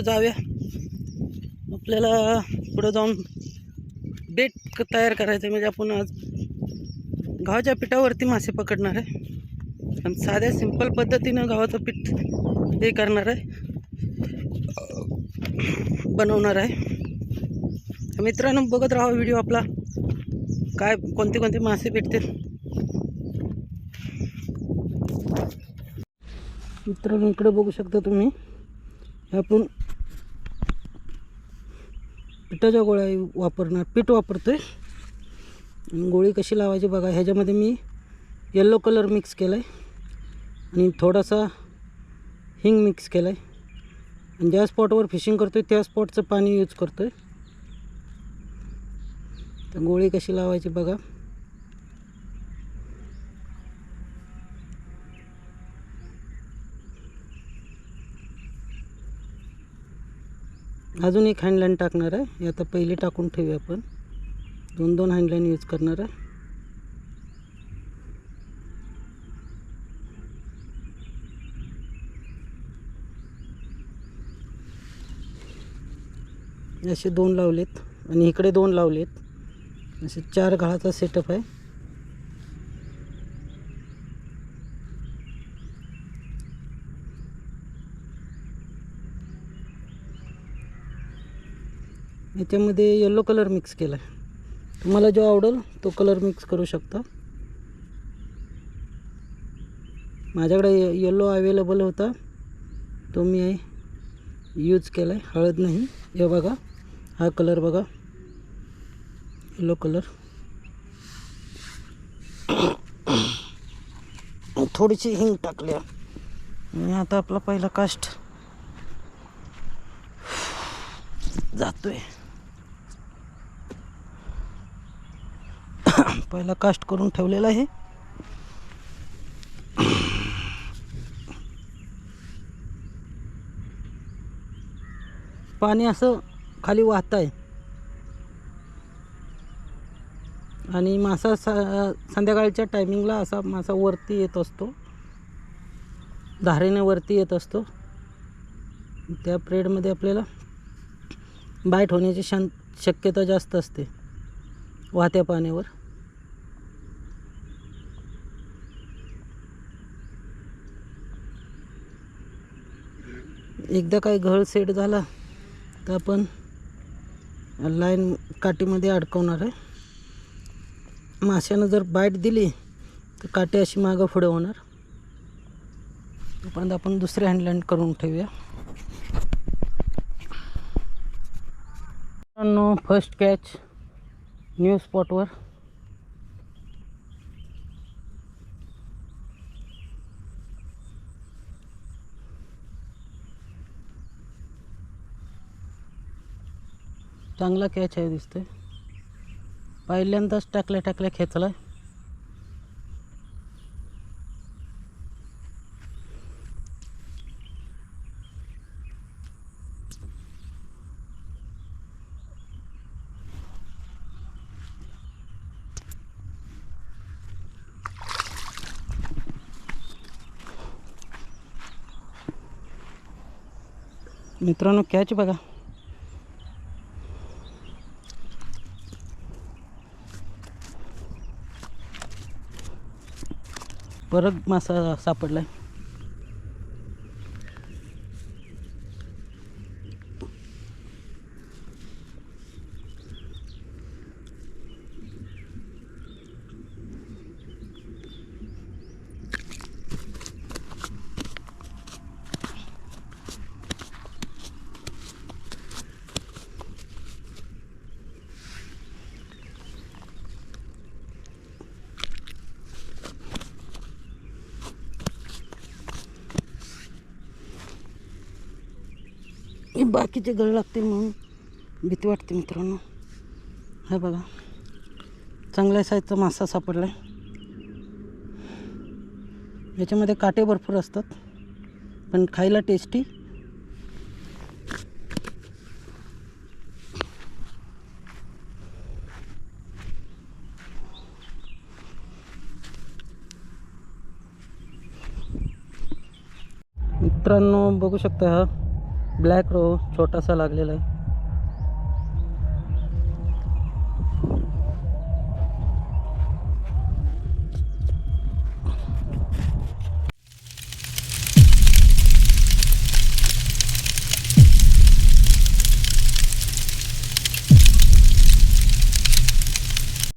पुढं जाऊया. आपल्याला पुढं जाऊन बेट तयार करायचं आहे. म्हणजे आपण आज गव्हाच्या पिठावरती मासे पकडणार आहे. आणि साध्या सिंपल पद्धतीनं गव्हाचं पीठ हे करणार आहे. बनवणार आहे. मित्रांनो बघत राहा व्हिडिओ आपला. काय कोणते कोणते मासे भेटतील? मित्रांनो इकडे बघू शकता तुम्ही. आपण पिठाच्या गोळ्या वापरणार पीठ वापरतो आणि गोळी कशी लावायची बघा ह्याच्यामध्ये मी येल्लो कलर मिक्स केला आहे आणि थोडासा हिंग मिक्स केला आहे आणि ज्या स्पॉटवर फिशिंग करतो आहे त्या स्पॉटचं पाणी यूज करतो आहे तर गोळी कशी लावायची बघा. अजून एक हँडलाईन टाकणार आहे. हे आता पहिले टाकून ठेवूया आपण. दोन दोन हँडलाईन यूज करणार आहे. असे दोन लावलेत. आणि इकडे दोन लावलेत. असे चार घाळाचा सेटअप आहे. याच्यामध्ये येलो कलर मिक्स केला आहे तुम्हाला जो आवडेल तो कलर मिक्स करू शकता. माझ्याकडे येलो अवेलेबल होता. तो मी यूज केला आहे हळद नाही. हे बघा. हा कलर बघा. येलो कलर थोडीशी हिंग टाकल्या आणि आता आपला पहिला कास्ट जातोय. पहिला कास्ट करून ठेवलेला आहे. पाणी असं खाली वाहत आहे आणि मासा सा संध्याकाळच्या टायमिंगला असा मासा वरती येत असतो. धारेने वरती येत असतो. त्या प्रेडमध्ये आपल्याला बाईट होण्याची शन शक्यता जास्त असते. वाहत्या पाण्यावर. एकदा काय घळ सेट झाला तर आपण लाईन काठीमध्ये अडकवणार आहे. माशानं जर बाईट दिली तर काठी अशी मागं पुढे होणार. तोपर्यंत आपण दुसरे हँडलँड करून ठेवूया. नो फर्स्ट कॅच न्यू स्पॉटवर चांगला कॅच आहे दिसतोय. पहिल्यांदाच टाकल्या टाकल्या खेचला. मित्रांनो कॅच बघा. परत मासा सापडला आहे हे बाकीचे गळ लागतील म्हणून. भीती वाटते मित्रांनो. हे बघा. चांगल्या साईजचा मासा सापडला आहे याच्यामध्ये काटे भरपूर असतात. पण खायला टेस्टी मित्रांनो बघू शकता हा. ब्लॅक रो छोटासा लागलेला आहे.